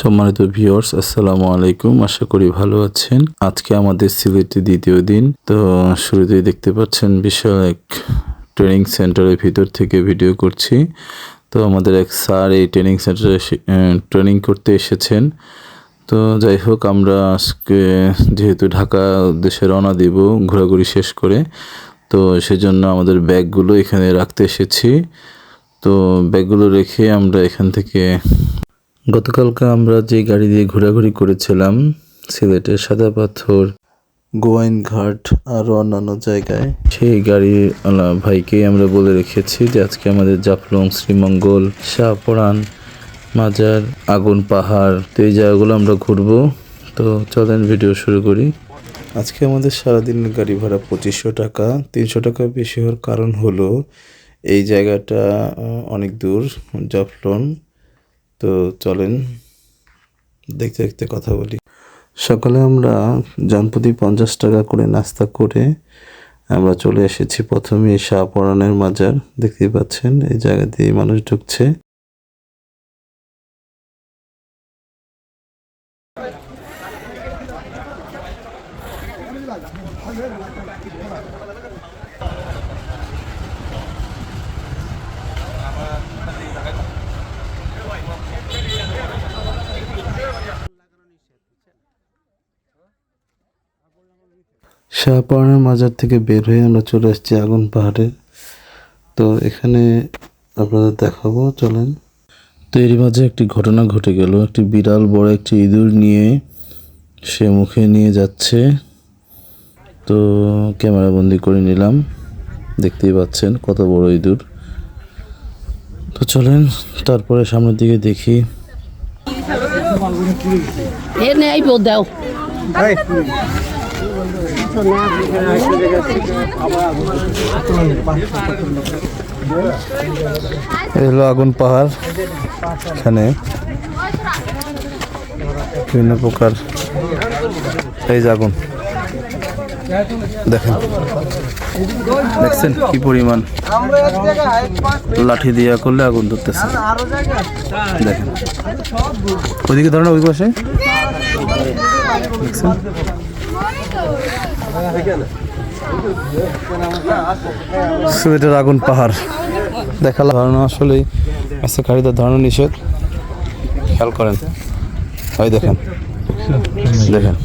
সম্মানিত ভিউয়ার্স আসসালামু আলাইকুম। আশা করি ভালো আছেন। আজকে আমাদের সিলেটে দ্বিতীয় দিন। তো শুরুতেই দেখতে পাচ্ছেন বিশাল এক ট্রেনিং সেন্টারের ভিতর থেকে ভিডিও করছি। তো আমাদের এক স্যার এই ট্রেনিং সেন্টারে ট্রেনিং করতে এসেছেন। তো যাই হোক, আমরা আজকে যেহেতু ঢাকা দেশে রওনা দিব, ঘোরাঘুরি শেষ করে, তো সেজন্য আমাদের ব্যাগগুলো এখানে রাখতে এসেছি। তো ব্যাগগুলো রেখে আমরা এখান থেকে গতকালকে আমরা যে গাড়ি দিয়ে ঘোরাঘুরি করেছিলাম, সিলেটের সাদা পাথর গোয়াইন ঘাট আরও অন্যান্য জায়গায়, সেই গাড়ির আলা ভাইকেই আমরা বলে রেখেছি যে আজকে আমাদের জাফলং, শ্রীমঙ্গল, শাহপরান, মাজার, আগুন পাহাড়, তো এই জায়গাগুলো আমরা ঘুরবো। তো চলেন ভিডিও শুরু করি। আজকে আমাদের সারাদিনের গাড়ি ভাড়া পঁচিশশো টাকা। তিনশো টাকা বেশি হওয়ার কারণ হলো, এই জায়গাটা অনেক দূর, জাফলং। তো চলেন দেখতে দেখতে কথা বলি। সকালে আমরা জনপ্রতি পঞ্চাশ টাকা করে নাস্তা করে আমরা চলে এসেছি। প্রথমে শাহপরানের মাজার, দেখতেই পাচ্ছেন, এই জায়গা দিয়ে মানুষ ঢুকছে। শাহপরানের মাজার থেকে বের হয়ে আমরা চলে এসেছি আগুন পাহাড়ে। তো এখানে আপনাদের দেখাবো চলেন। তো এরই মাঝে একটি ঘটনা ঘটে গেল। একটি বিড়াল বড় একটি ইঁদুর নিয়ে সে মুখে নিয়ে যাচ্ছে। তো ক্যামেরা বন্দি করে নিলাম। দেখতেই পাচ্ছেন কত বড় ইঁদুর। তো চলেন তারপরে সামনের দিকে দেখি। এনে আইব দাও। হলো আগুন পাহাড়। এখানে বিভিন্ন প্রকার এই যে আগুন। দেখেন। দেখছেন কি পরিমাণ লাঠি দিয়া করলে আগুন ধরতেছে। দেখেন। ওইদিকে ধরেন ওই পাশে? দেখছেন? সুয়েটের আগুন পাহাড়। দেখালাম। ধারণা আসলেই গাড়িতে ধারণা নিষেধ। খেয়াল করেন। ওই দেখেন। দেখেন।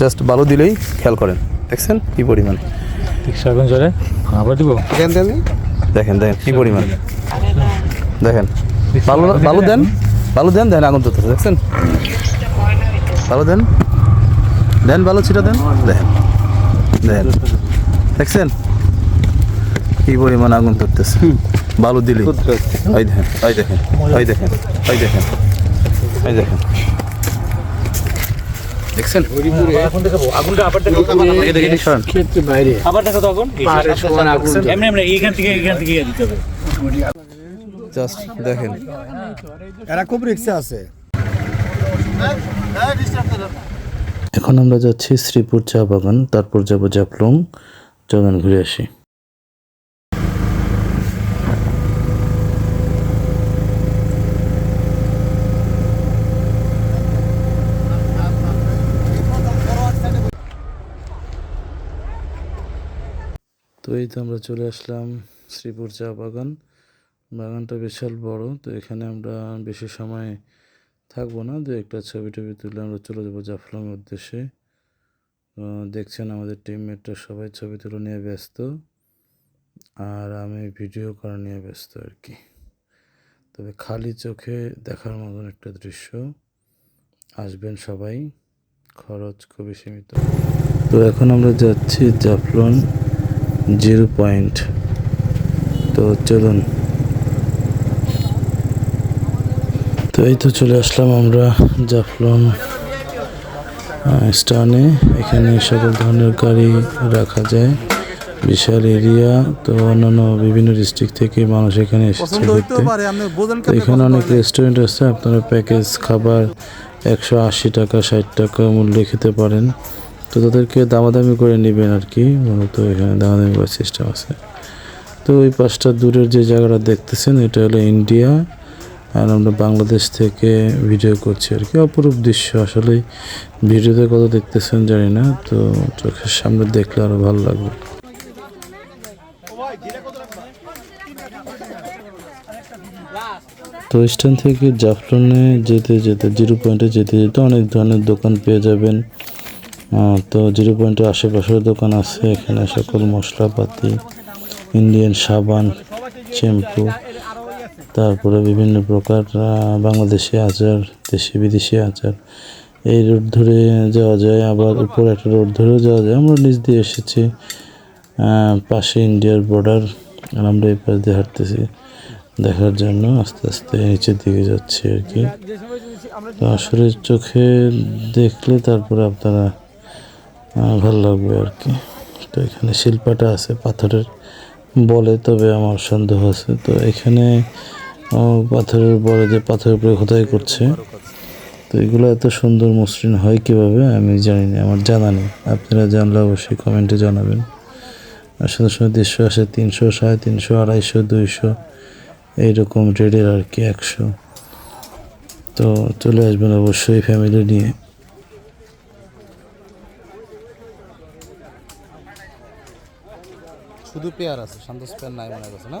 জাস্ট বালু দিলেই খেয়াল করেন। দেখছেন কি পরিমাণ? সাগুন চলে আবার দিব? দেখেন দেখেন কি পরিমাণ? দেখেন। বালু বালু দেন। বালু দেন দেন আগুন ধরতেছে। দেখছেন? বালু দেন। দেন বালু ছিটা দেন। দেখেন। দেখেন দেখছেন? কি পরিমাণ আগুন ধরতেছে। বালু দিলে ওই দেখেন ওই দেখেন ওই দেখেন ওই দেখেন ওই দেখেন। দেখছেন? আগুনটা আবার দেখো দেখে দেখে দেখে সরান। ক্ষেত্রে বাইরে। আবার দেখো তো এমনি এমনি এইখান থেকে এইখান থেকে ইয়ে দিতে হবে। জাস্ট দেখেন। এরা খুব রিক্সে আছে। এখন আমরা যাচ্ছি শ্রীপুর চা বাগান, তারপর যাব জাফলং চলেন ঘুরে আসি। তো এই তো আমরা চলে আসলাম শ্রীপুর চা বাগান। বাগানটা বিশাল বড়, তো এখানে আমরা বেশি সময় থাকব না, দু একটা ছবি টবি তুলে আমরা চলে যাব জাফলংয়ের উদ্দেশ্যে। দেখছেন আমাদের টিমমেটরা সবাই ছবি তুলে নিয়ে ব্যস্ত, আর আমি ভিডিও করা নিয়ে ব্যস্ত আর কি। তবে খালি চোখে দেখার মতন একটা দৃশ্য। আসবেন সবাই, খরচ খুবই সীমিত। তো এখন আমরা যাচ্ছি জাফলং জিরো পয়েন্ট। তো চলুন তো এই তো চলে আসলাম আমরা জাফলং স্টানে এখানে সকল ধরনের গাড়ি রাখা যায় বিশাল এরিয়া তো অন্যান্য বিভিন্ন ডিস্ট্রিক্ট থেকে মানুষ এখানে এসেছে ঘুরতে তো এখানে অনেক রেস্টুরেন্ট আছে আপনারা প্যাকেজ খাবার একশো আশি টাকা ষাট টাকা মূল্যে খেতে পারেন। তো তাদেরকে দামাদামি করে নেবেন আর কি মূলত এখানে দামাদামি করার সিস্টেম আছে। তো ওই পাঁচটা দূরের যে জায়গাটা দেখতেছেন এটা হলো ইন্ডিয়া আর আমরা বাংলাদেশ থেকে ভিডিও করছি আর কি। অপরূপ দৃশ্য। আসলে ভিডিওতে কত দেখতেছেন জানি না, তো চোখের সামনে দেখলে আরও ভালো লাগবে। তো স্ট্যান্ড থেকে জাফলনে যেতে যেতে জিরো পয়েন্টে যেতে যেতে অনেক ধরনের দোকান পেয়ে যাবেন। তো জিরো পয়েন্টের আশেপাশের দোকান আছে। এখানে সকল মশলাপাতি ইন্ডিয়ান সাবান শ্যাম্পু তারপরে বিভিন্ন প্রকার বাংলাদেশি আচার, দেশি বিদেশি আচার। এই রোড ধরে যাওয়া যায়, আবার উপর একটা রোড ধরেও যাওয়া যায়। আমরা নিচ দিয়ে এসেছি পাশে ইন্ডিয়ার বর্ডার আর আমরা এই পাশ দিয়ে হাঁটতেছি। দেখার জন্য আস্তে আস্তে নিচের দিকে যাচ্ছি আর কি। তো আসলে চোখে দেখলে তারপরে আপনারা ভালো লাগবে আর কি। তো এখানে শিল্পাটা আছে, পাথরের বলে, তবে আমার সন্দেহ আছে। তো এখানে পাথরের বলে যে পাথরের উপরে খোদাই করছে। তো এগুলো এত সুন্দর মসৃণ হয় কীভাবে, আমি জানি না আমার জানা নেই। আপনারা জানলে অবশ্যই কমেন্টে জানাবেন। আর সুন্দর সুন্দর দৃশ্য আসে, তিনশো সাড়ে তিনশো, আড়াইশো, দুইশো, এইরকম রেডের আর কি একশো। তো চলে আসবেন অবশ্যই ফ্যামিলি নিয়ে। শুধু পেয়ার আছে, সন্তোষ পেয়ার নাই মনে করছে না?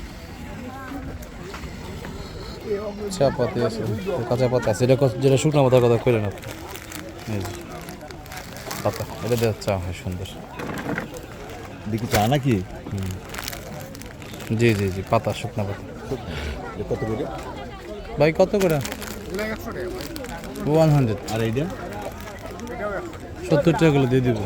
চা পাতি আছে কাঁচা পাতা আছে। এটা যেটা শুকনো পাতার কথা কইলেন আপনি। পাতা। এটা দেওয়ার চা হয় সুন্দর। দেখি চা নাকি? জি জি জি পাতা শুকনো পাতা। কত করে? ভাই কত করে? One hundred. আর এইটা সত্তর টাকাগুলো দিয়ে দিব।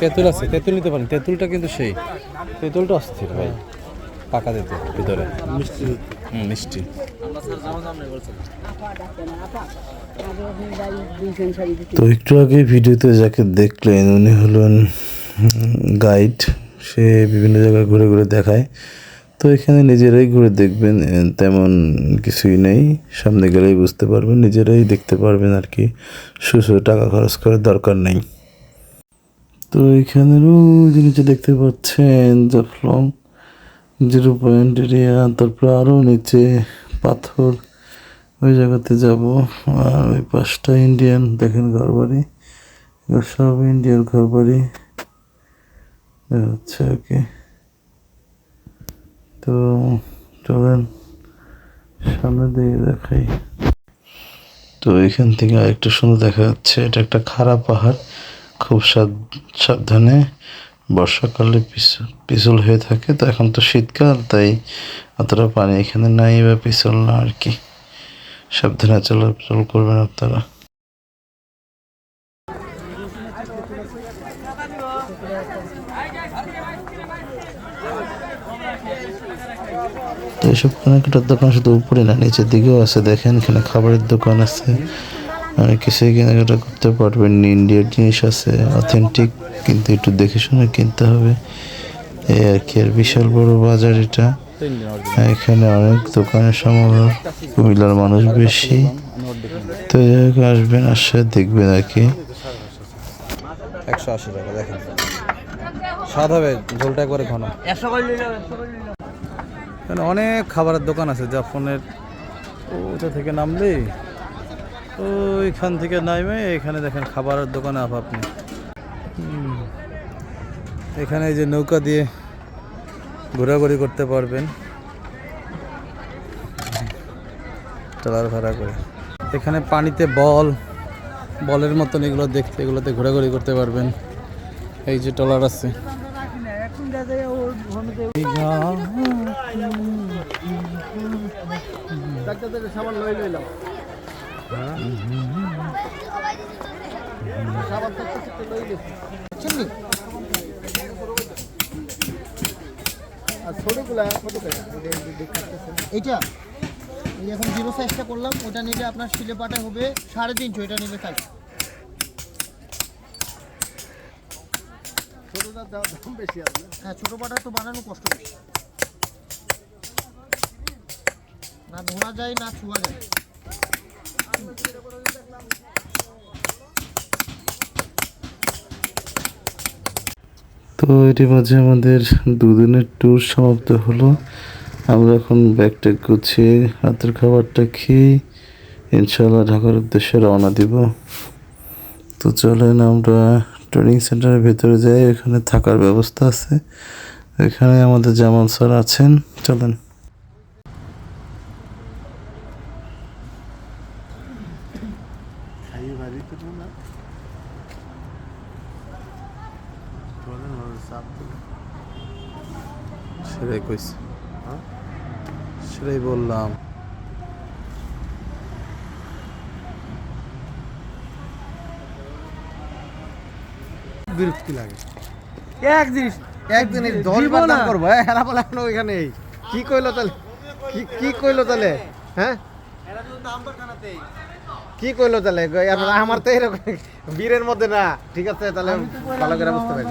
তেঁতুল আছে তেঁতুল নিতে পারেন। তেঁতুলটা কিন্তু সেই। তেঁতুলটা অস্থির ভাই। পাকা তেঁতুল ভিতরে। মিষ্টি হুম মিষ্টি। তো একটু আগে ভিডিওতে যাকে দেখলেন উনি হলেন গাইড। সে বিভিন্ন জায়গায় ঘুরে ঘুরে দেখায়। তো এখানে নিজেরাই ঘুরে দেখবেন তেমন কিছুই নেই। সামনে গেলেই বুঝতে পারবেন নিজেরাই দেখতে পারবেন আর কি। শুধু টাকা খরচ করার দরকার নেই। তো এখানেরও জিনিস দেখতে পাচ্ছেন জাফলং জিরো পয়েন্ট এরিয়া, তারপরে আরও নিচে পাথর, ওই জায়গাতে যাব। আর ওই পাঁচটা ইন্ডিয়ান দেখেন ঘর বাড়ি সব ইন্ডিয়ার ঘর বাড়ি আচ্ছা ওকে তো চলেন, সামনে দিয়ে দেখাই। তো এখান থেকে আরেকটা সুন্দর দেখা যাচ্ছে। এটা একটা খারাপ পাহাড়, খুব সাব- সাবধানে। বর্ষাকালে পিছল পিছল হয়ে থাকে, তো এখন তো শীতকাল, তাই অতটা পানি এখানে নাই বা পিছল না আর কি। সাবধানে চলাচল করবেন আপনারা। এইসব কেনাকাটার দোকান শুধু উপরে না, নিচের দিকেও আছে, দেখেন এখানে খাবারের দোকান আছে। অনেক কিছুই কেনাকাটা করতে পারবেন ইন্ডিয়ার জিনিস আছে অথেন্টিক কিন্তু একটু দেখে শুনে কিনতে হবে। এই আর কি, আর বিশাল বড় বাজার এটা। এখানে অনেক দোকানের সমাগম কুমিল্লার মানুষ বেশি। তো এই জায়গায় আসবেন, আসে, দেখবেন আর কি। একশো আশি টাকা, দেখেন। স্বাদ হবে ঝোলটা একবারে ঘন। অনেক খাবারের দোকান আছে জাফনের ওটা থেকে নামলেই ওইখান থেকে নামে এখানে দেখেন খাবারের দোকানে আপ আপনি। এখানে যে নৌকা দিয়ে ঘোরাঘুরি করতে পারবেন। ট্রলার ভাড়া করে। এখানে পানিতে বল, বলের মতন এগুলো দেখতে, এগুলোতে ঘোরাঘুরি করতে পারবেন। এই যে ট্রলার আছে। আর ছোটগুলা কত এইটা? এই এখন জিরো সাইজটা করলাম ওটা নিলে আপনার শিলে পাটা হবে সাড়ে তিনশো এটা নিলে সাইজ হ্যাঁ ছোটো পাটা তো বানানো কষ্ট বেশি। না ধোয়া যায় না ছোঁয়া যায়। তো এটি মাঝে আমাদের দুদিনের ট্যুর সমাপ্ত হলো। আমরা এখন ব্যাগটা গুছিয়ে রাতের খাবারটা খেয়ে ইনশাল্লাহ ঢাকার উদ্দেশ্যে রওনা দিব। তো চলেন আমরা ট্রেনিং সেন্টারের ভেতরে যাই, এখানে থাকার ব্যবস্থা আছে। এখানে আমাদের জামাল স্যার আছেন। চলেন। সেটাই কইছি। সেটাই বললাম। বিরক্তি লাগে। এক জিনিস একদিনের দশ বার দাম করব হ্যাঁ হেরা বলে এখন ওইখানে কি কইলো তাহলে? কি কি কইলো তাহলে? হ্যাঁ? কি কইলো তাহলে? আমার তো এরকম বীরের মধ্যে না। ঠিক আছে তাহলে ভালো করে বুঝতে পারি।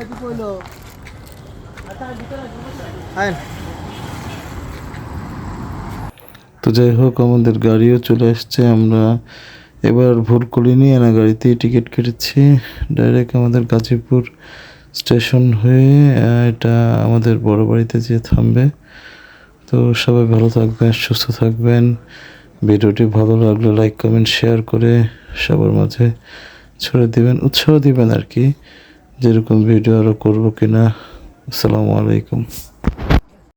তো যাই হোক আমাদের গাড়িও চলে আসছে আমরা এবার ভুল করিনি এনা গাড়িতেই টিকিট কেটেছি। ডাইরেক্ট আমাদের গাজীপুর স্টেশন হয়ে এটা আমাদের বড় বাড়িতে যেয়ে থামবে। তো সবাই ভালো থাকবেন সুস্থ থাকবেন। ভিডিওটি ভালো লাগলে লাইক কমেন্ট শেয়ার করে সবার মাঝে ছড়ে দিবেন, উৎসাহ দিবেন আর কি। যেরকম ভিডিও আরও করব কিনা, আসসালামু আলাইকুম।